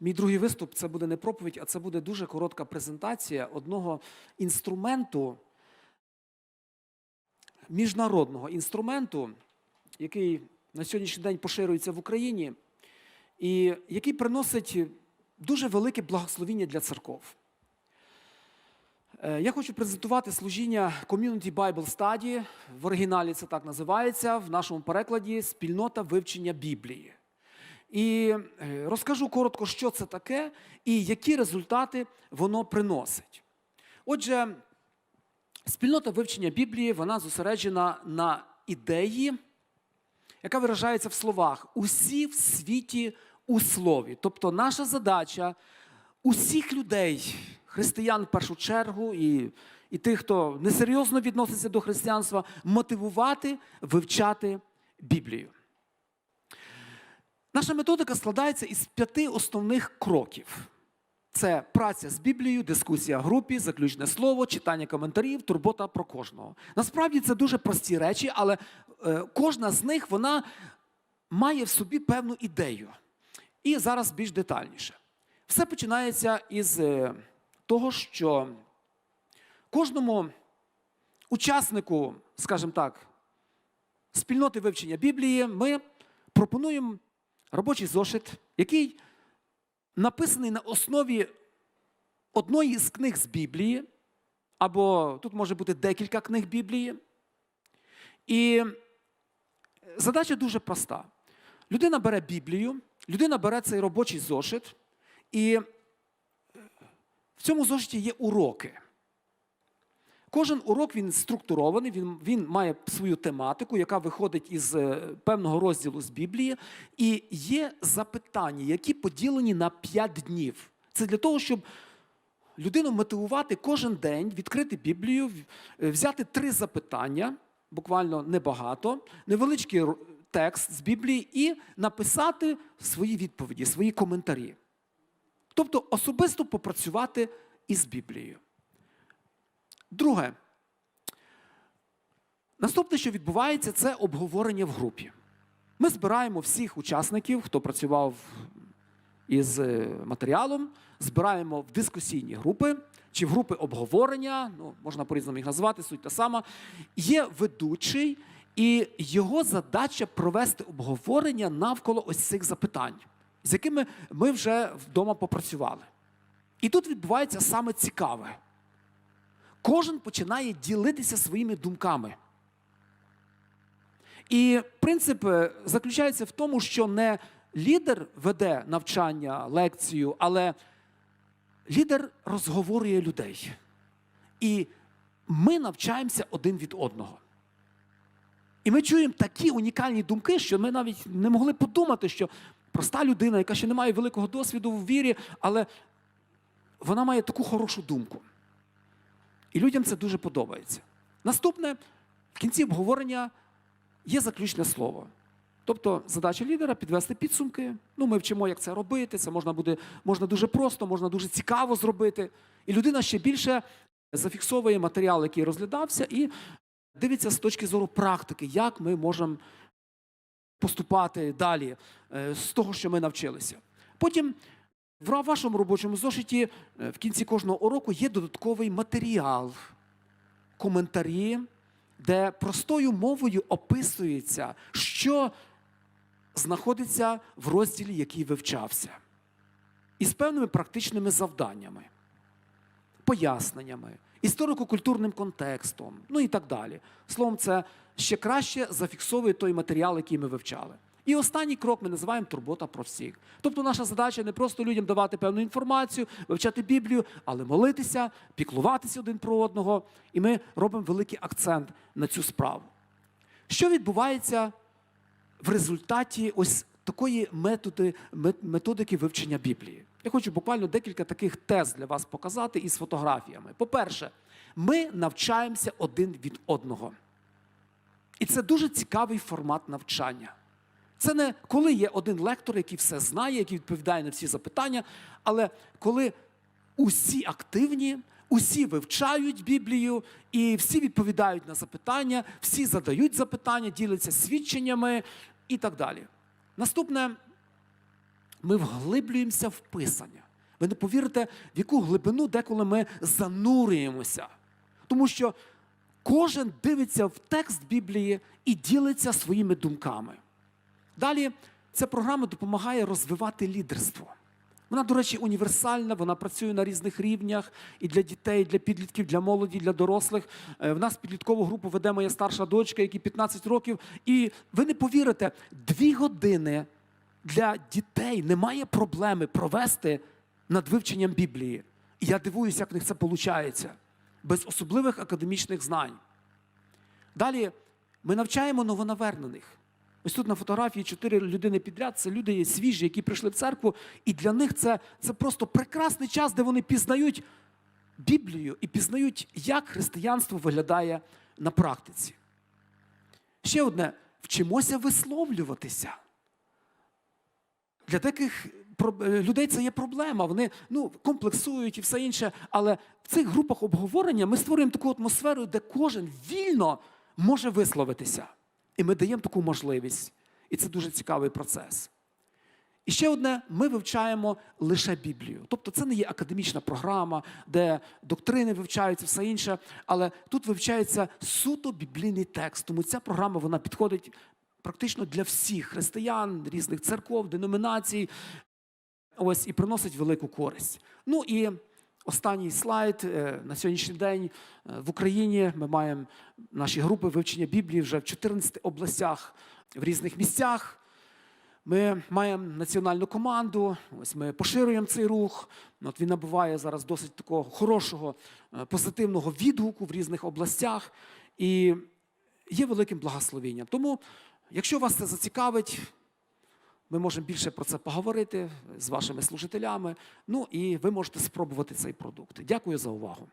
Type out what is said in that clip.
Мій другий виступ це буде не проповідь, а це буде дуже коротка презентація одного інструменту, міжнародного інструменту, який на сьогоднішній день поширюється в Україні, і який приносить дуже велике благословіння для церков. Е, Я хочу презентувати служіння Community Bible Study. В оригіналі це так називається, в нашому перекладі спільнота вивчення Біблії. І е, розкажу коротко, що це таке і які результати воно приносить. Отже, спільнота вивчення Біблії вона зосереджена на ідеї, яка виражається в словах усі в світі у слові. Тобто наша задача усіх людей, християн в першу чергу, і, і тих, хто несерйозно відноситься до християнства, мотивувати вивчати Біблію. Наша методика складається із п'яти основних кроків: це праця з Біблією, дискусія в групі, заключне слово, читання коментарів, турбота про кожного. Насправді це дуже прості речі, але е, кожна з них вона має в собі певну ідею. І зараз більш детальніше. Все починається із е, того, що кожному учаснику, скажімо так, спільноти вивчення Біблії ми пропонуємо робочий зошит, який написаний на основі одної з книг з Біблії, або тут може бути декілька книг Біблії. І задача дуже проста. Людина бере Біблію, людина бере цей робочий зошит, і в цьому зошиті є уроки. Кожен урок він структурований, він, він має свою тематику, яка виходить із е, певного розділу з Біблії. І є запитання, які поділені на 5 днів. Це для того, щоб людину мотивувати кожен день відкрити Біблію, е, взяти три запитання, буквально небагато, невеличкий текст з Біблії, і написати свої відповіді, свої коментарі. Тобто особисто попрацювати із Біблією. Друге. Наступне, що відбувається, це обговорення в групі. Ми збираємо всіх учасників, хто працював із е, матеріалом, збираємо в дискусійні групи чи в групи обговорення, ну, можна по-різному їх назвати, суть та сама. Є ведучий, і його задача провести обговорення навколо ось цих запитань, з якими ми вже вдома попрацювали. І тут відбувається саме цікаве. Кожен починає ділитися своїми думками. І принцип е, заключається в тому, що не лідер веде навчання, лекцію, але лідер розговорює людей. І ми навчаємося один від одного. І ми чуємо такі унікальні думки, що ми навіть не могли подумати, що проста людина, яка ще не має великого досвіду в вірі, але вона має таку хорошу думку. І людям це дуже подобається. Наступне, в кінці обговорення є заключне слово. Тобто задача лідера підвести підсумки. Ну, ми вчимо, як це робити. Це можна буде можна дуже просто, можна дуже цікаво зробити. І людина ще більше зафіксовує матеріал, який розглядався, і дивиться з точки зору практики, як ми можемо поступати далі е, з того, що ми навчилися. Потім в вашому робочому зошиті е, в кінці кожного уроку є додатковий матеріал, коментарі, де простою мовою описується, що знаходиться в розділі, який вивчався, і з певними практичними завданнями, поясненнями, історико-культурним контекстом, ну і так далі. Словом, це ще краще зафіксовує той матеріал, який ми вивчали. І останній крок ми називаємо турбота про всіх. Тобто наша задача не просто людям давати певну інформацію, вивчати Біблію, але молитися, піклуватися один про одного. І ми робимо великий акцент на цю справу. Що відбувається в результаті ось такої методи, методики вивчення Біблії? Я хочу буквально декілька таких тез для вас показати із фотографіями. По-перше, ми навчаємося один від одного. І це дуже цікавий формат навчання. Це не коли є один лектор, який все знає, який відповідає на всі запитання, але коли усі активні, усі вивчають Біблію, і всі відповідають на запитання, всі задають запитання, діляться свідченнями і так далі. Наступне ми вглиблюємося в Писання. Ви не повірите, в яку глибину деколи ми занурюємося. Тому що кожен дивиться в текст Біблії і ділиться своїми думками. Далі ця програма допомагає розвивати лідерство. Вона, до речі, універсальна, вона працює на різних рівнях і для дітей, і для підлітків, для молоді, для дорослих. Е, В нас підліткову групу веде моя старша дочка, якій 15 років. І ви не повірите, дві години для дітей немає проблеми провести над вивченням Біблії. І я дивуюся, як в них це виходить, без особливих академічних знань. Далі ми навчаємо новонавернених. Ось тут на фотографії чотири людини підряд. Це люди є свіжі, які прийшли в церкву, і для них це, це просто прекрасний час, де вони пізнають Біблію і пізнають, як християнство виглядає на практиці. Ще одне: вчимося висловлюватися. Для про- е, людей це є проблема. Вони ну, комплексують і все інше. Але в цих групах обговорення ми створюємо таку атмосферу, де кожен вільно може висловитися. І ми даємо таку можливість. І це дуже цікавий процес. І ще одне, ми вивчаємо лише Біблію. Тобто це не є академічна програма, де доктрини вивчаються, все інше, але тут вивчається суто біблійний текст. Тому ця програма вона підходить практично для всіх християн, різних церков, деномінацій. Ось і приносить велику користь. Ну і останній слайд Е, на сьогоднішній день е, в Україні ми маємо наші групи вивчення Біблії вже в 14 областях в різних місцях. Ми маємо національну команду, ось ми поширюємо цей рух. От він набуває зараз досить такого хорошого, е, позитивного відгуку в різних областях і є великим благословенням. Тому, якщо вас це зацікавить, ми можемо більше про це поговорити з вашими служителями. Ну і ви можете спробувати цей продукт. Дякую за увагу.